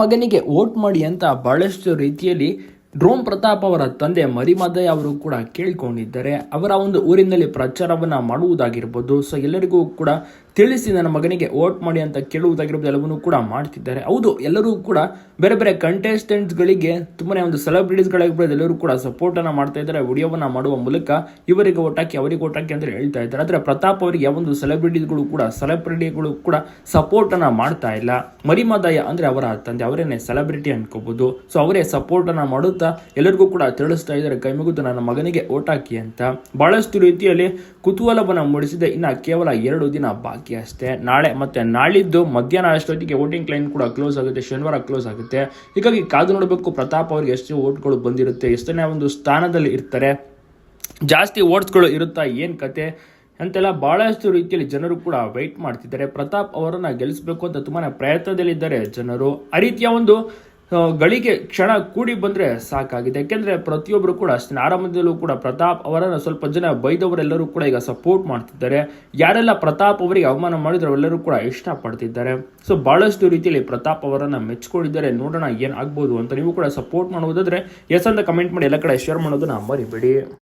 ಮಗನಿಗೆ ವೋಟ್ ಮಾಡಿ ಅಂತ ಬಹಳಷ್ಟು ರೀತಿಯಲ್ಲಿ ಡ್ರೋನ್ ಪ್ರತಾಪ್ ಅವರ ತಂದೆ ಮರಿಮಾದಯ್ಯ ಅವರು ಕೂಡ ಕೇಳಿಕೊಂಡಿದ್ದಾರೆ. ಅವರ ಒಂದು ಊರಿನಲ್ಲಿ ಪ್ರಚಾರವನ್ನ ಮಾಡುವುದಾಗಿರ್ಬೋದು. ಸೊ ಎಲ್ಲರಿಗೂ ಕೂಡ ತಿಳಿಸಿ ನನ್ನ ಮಗನಿಗೆ ವೋಟ್ ಮಾಡಿ ಅಂತ ಕೇಳುವುದಾಗಿರ್ಬೋದು. ಎಲ್ಲವನ್ನೂ ಕೂಡ ಮಾಡ್ತಿದ್ದಾರೆ. ಹೌದು, ಎಲ್ಲರೂ ಕೂಡ ಬೇರೆ ಬೇರೆ ಕಂಟೆಸ್ಟೆಂಟ್ಸ್ಗಳಿಗೆ ತುಂಬಾನೇ ಒಂದು ಸೆಲೆಬ್ರಿಟೀಸ್ಗಳಾಗಿರ್ಬೋದು ಎಲ್ಲರೂ ಕೂಡ ಸಪೋರ್ಟ್ ಅನ್ನ ಮಾಡ್ತಾ ಇದ್ದಾರೆ. ವಿಡಿಯೋವನ್ನ ಮಾಡುವ ಮೂಲಕ ಇವರಿಗೆ ಓಟ್ ಹಾಕಿ ಅವರಿಗೆ ಓಟ್ ಹಾಕಿ ಅಂತ ಹೇಳ್ತಾ ಇದ್ದಾರೆ. ಆದರೆ ಪ್ರತಾಪ್ ಅವರಿಗೆ ಯಾವೊಂದು ಸೆಲೆಬ್ರಿಟೀಸ್ಗಳು ಕೂಡ ಸೆಲೆಬ್ರಿಟಿಗಳು ಕೂಡ ಸಪೋರ್ಟ್ ಅನ್ನ ಮಾಡ್ತಾ ಇಲ್ಲ. ಮರಿಮಾದಯ್ಯ ಅಂದ್ರೆ ಅವರ ತಂದೆ, ಅವರೇನೆ ಸೆಲೆಬ್ರಿಟಿ ಅನ್ಕೋಬಹುದು ಸೊ ಅವರೇ ಸಪೋರ್ಟ್ ಅನ್ನ ಮಾಡುತ್ತಾ ಎಲ್ಲರಿಗೂ ಕೂಡ ತಿಳಿಸ್ತಾ ಇದ್ದಾರೆ. ಕೈ ಮುಗಿದು ನನ್ನ ಮಗನಿಗೆ ಓಟ್ ಹಾಕಿ ಅಂತ. ಬಹಳಷ್ಟು ರೀತಿಯಲ್ಲಿ ಕುತೂಹಲವನ್ನು ಮೂಡಿಸಿದೆ. ಇನ್ನು ಕೇವಲ ಎರಡು ದಿನ ಬಾಕಿ ಅಷ್ಟೇ. ನಾಳೆ ಮತ್ತೆ ನಾಳಿದ್ದು ಮಧ್ಯಾಹ್ನ ಅಷ್ಟೊತ್ತಿಗೆ ವೋಟಿಂಗ್ ಲೈನ್ ಕೂಡ ಕ್ಲೋಸ್ ಆಗುತ್ತೆ. ಶನಿವಾರ ಕ್ಲೋಸ್ ಆಗುತ್ತೆ. ಹೀಗಾಗಿ ಕಾದು ನೋಡಬೇಕು. ಪ್ರತಾಪ್ ಅವರಿಗೆ ಎಷ್ಟು ಓಟ್ಗಳು ಬಂದಿರುತ್ತೆ. ಎಷ್ಟನೇ ಒಂದು ಸ್ಥಾನದಲ್ಲಿ ಇರ್ತಾರೆ. ಜಾಸ್ತಿ ಓಟ್ಸ್ಗಳು ಇರುತ್ತಾ ಏನು ಕತೆ ಅಂತೆಲ್ಲ ಬಹಳಷ್ಟು ರೀತಿಯಲ್ಲಿ ಜನರು ಕೂಡ ವೆಯ್ಟ್ ಮಾಡ್ತಿದ್ದಾರೆ. ಪ್ರತಾಪ್ ಅವರನ್ನು ಗೆಲ್ಲಿಸಬೇಕು ಅಂತ ತುಂಬಾ ಪ್ರಯತ್ನದಲ್ಲಿದ್ದಾರೆ ಜನರು. ಆ ರೀತಿಯ ಒಂದು ಗಳಿಗೆ ಕ್ಷಣ ಕೂಡಿ ಬಂದ್ರೆ ಸಾಕಾಗಿದೆ. ಯಾಕೆಂದರೆ ಪ್ರತಿಯೊಬ್ಬರು ಕೂಡ ಅಷ್ಟೇ, ಆರಂಭದಲ್ಲೂ ಕೂಡ ಪ್ರತಾಪ್ ಅವರನ್ನ ಸ್ವಲ್ಪ ಜನ ಬೈದವರೆಲ್ಲರೂ ಕೂಡ ಈಗ ಸಪೋರ್ಟ್ ಮಾಡ್ತಿದ್ದಾರೆ. ಯಾರೆಲ್ಲ ಪ್ರತಾಪ್ ಅವರಿಗೆ ಅವಮಾನ ಮಾಡಿದ್ರು ಎಲ್ಲರೂ ಕೂಡ ಇಷ್ಟಪಡ್ತಿದ್ದಾರೆ. ಸೊ ಬಹಳಷ್ಟು ರೀತಿಯಲ್ಲಿ ಪ್ರತಾಪ್ ಅವರನ್ನು ಮೆಚ್ಕೊಂಡಿದ್ದಾರೆ. ನೋಡೋಣ ಏನ್ ಆಗ್ಬೋದು ಅಂತ ನೀವು ಕೂಡ ಸಪೋರ್ಟ್ ಮಾಡುವುದಾದ್ರೆ ಎಸ್ ಅಂತ ಕಮೆಂಟ್ ಮಾಡಿ ಎಲ್ಲ ಕಡೆ ಶೇರ್ ಮಾಡೋದನ್ನ ಮರಿಬೇಡಿ.